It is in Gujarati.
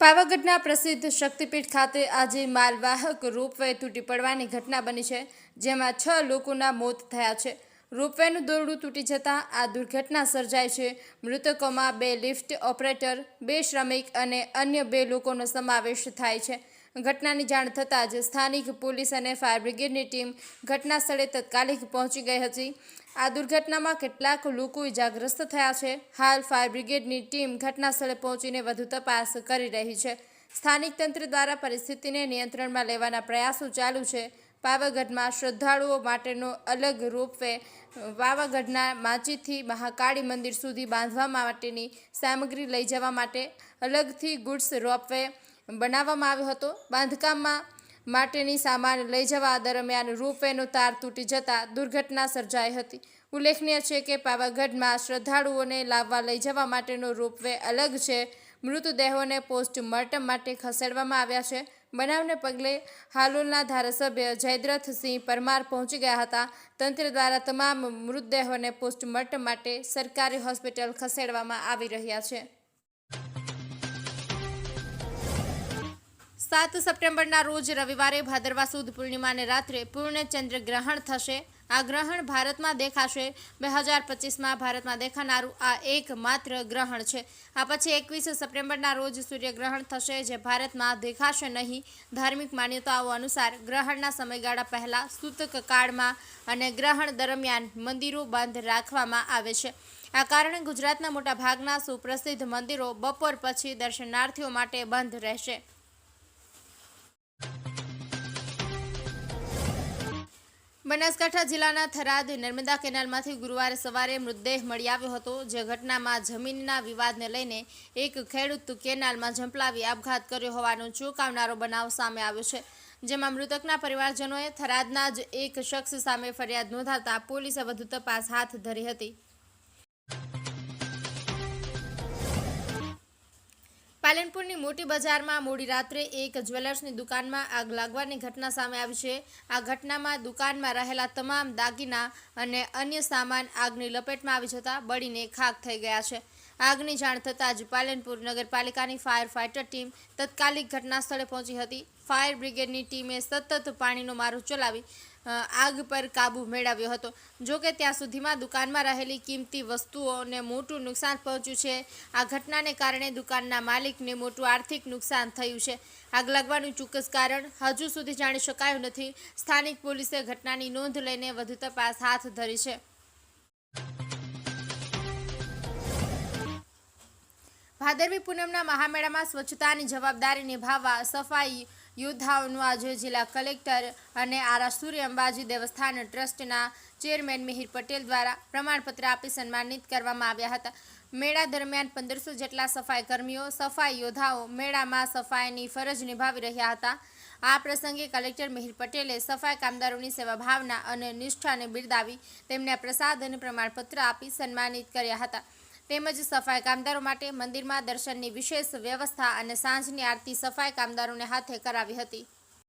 પાવાગઢના પ્રસિદ્ધ શક્તિપીઠ ખાતે આજે માલવાહક રોપવે તૂટી પડવાની ઘટના બની છે, જેમાં છ લોકોના મોત થયા છે. રોપવેનું દોરડું તૂટી જતાં આ દુર્ઘટના સર્જાઈ છે. મૃતકોમાં બે લિફ્ટ ઓપરેટર, બે શ્રમિક અને અન્ય બે લોકોનો સમાવેશ થાય છે. ઘટનાની જાણ થતાં જ સ્થાનિક પોલીસ અને ફાયર બ્રિગેડની ટીમ ઘટના સ્થળે તત્કાલિક પહોંચી ગઈ હતી. આ દુર્ઘટનામાં કેટલાક લોકો ઇજાગ્રસ્ત થયા છે. હાલ ફાયર બ્રિગેડની ટીમ ઘટના સ્થળે પહોંચીને વધુ તપાસ કરી રહી છે. સ્થાનિક તંત્ર દ્વારા પરિસ્થિતિને નિયંત્રણમાં લેવાના પ્રયાસો ચાલુ છે. પાવાગઢમાં શ્રદ્ધાળુઓ માટેનો અલગ રોપવે પાવાગઢના માચીથી મહાકાળી મંદિર સુધી બાંધવા માટેની સામગ્રી લઈ જવા માટે અલગથી ગુડ્સ રોપવે બનાવવામાં આવ્યો હતો. બાંધકામમાં માટેની સામાન લઈ જવા દરમિયાન રોપવેનો તાર તૂટી જતા દુર્ઘટના સર્જાઈ હતી. ઉલ્લેખનીય છે કે પાવાગઢમાં શ્રદ્ધાળુઓને લાવવા લઈ જવા માટેનો રોપવે અલગ છે. મૃતદેહોને પોસ્ટમોર્ટમ માટે ખસેડવામાં આવ્યા છે. બનાવને પગલે હાલોલના ધારાસભ્ય જયદ્રથસિંહ પરમાર પહોંચી ગયા હતા. તંત્ર દ્વારા તમામ મૃતદેહોને પોસ્ટમોર્ટમ માટે સરકારી હોસ્પિટલ ખસેડવામાં આવી રહ્યા છે. સાત સપ્ટેમ્બરના રોજ રવિવારે ભાદરવા સુદ પૂર્ણિમાને રાત્રે પૂર્ણચંદ્ર ગ્રહણ થશે. આ ગ્રહણ ભારતમાં દેખાશે. બે હજાર પચીસમાં ભારતમાં દેખાનારું આ એકમાત્ર ગ્રહણ છે. આ પછી એકવીસ સપ્ટેમ્બરના રોજ સૂર્યગ્રહણ થશે જે ભારતમાં દેખાશે નહીં. ધાર્મિક માન્યતાઓ અનુસાર ગ્રહણના સમયગાળા પહેલાં સૂતક કાળમાં અને ગ્રહણ દરમિયાન મંદિરો બંધ રાખવામાં આવે છે. આ કારણે ગુજરાતના મોટા ભાગના સુપ્રસિદ્ધ મંદિરો બપોર પછી દર્શનાર્થીઓ માટે બંધ રહેશે. બનાસકાંઠા જિલ્લાના થરાદ નર્મદા કેનાલમાંથી ગુરુવારે સવારે મૃતદેહ મળી આવ્યો હતો, જે ઘટનામાં જમીનના વિવાદને લઈને એક ખેડૂત કેનાલમાં ઝંપલાવી આપઘાત કર્યો હોવાનો ચોંકાવનારો બનાવ સામે આવ્યો છે. જેમાં મૃતકના પરિવારજનોએ થરાદના જ એક શખ્સ સામે ફરિયાદ નોંધાવતા પોલીસે વધુ તપાસ હાથ ધરી હતી. પાલનપુરની મોટી બજારમાં મોડી રાત્રે એક જ્વેલર્સની દુકાનમાં આગ લાગવાની ઘટના સામે આવી છે. આ ઘટનામાં દુકાનમાં રહેલા તમામ દાગીના અને અન્ય સામાન આગની લપેટમાં આવી જતા બળીને ખાક થઈ ગયા છે. આગની જાણ થતાં જ પાલનપુર નગરપાલિકાની ફાયર ફાઇટર ટીમ તત્કાલિક ઘટના સ્થળે પહોંચી હતી. ફાયર બ્રિગેડની ટીમે સતત પાણીનો મારો ચલાવી આગ પર કાબૂ મેળવ્યો હતો. જો કે ત્યાં સુધીમાં દુકાનમાં રહેલી કિંમતી વસ્તુઓને મોટું નુકસાન પહોંચ્યું છે. આ ઘટનાને કારણે દુકાનના માલિકને મોટું આર્થિક નુકસાન થયું છે. આગ લાગવાનું ચોક્કસ કારણ હજુ સુધી જાણી શકાયું નથી. સ્થાનિક પોલીસે ઘટનાની નોંધ લઈને વધુ તપાસ હાથ ધરી છે. ભાદરવી પૂનમના મહામેળામાં સ્વચ્છતાની જવાબદારી નિભાવવા સફાઈ યોદ્ધાઓનું આજે જિલ્લા કલેક્ટર અને આરાસુરી અંબાજી દેવસ્થાન ટ્રસ્ટના ચેરમેન મિહિર પટેલ દ્વારા પ્રમાણપત્ર આપી સન્માનિત કરવામાં આવ્યા હતા. મેળા દરમિયાન પંદરસો જેટલા સફાઈ કર્મીઓ, સફાઈ યોદ્ધાઓ મેળામાં સફાઈની ફરજ નિભાવી રહ્યા હતા. આ પ્રસંગે કલેક્ટર મિહિર પટેલે સફાઈ કામદારોની સેવા ભાવના અને નિષ્ઠાને બિરદાવી તેમને પ્રસાદ અને પ્રમાણપત્ર આપી સન્માનિત કર્યા હતા. તેમજ સફાઈ કામદારો માટે મંદિરમાં દર્શનની વિશેષ વ્યવસ્થા અને સાંજની આરતી સફાઈ કામદારોને હાથે કરાવી હતી.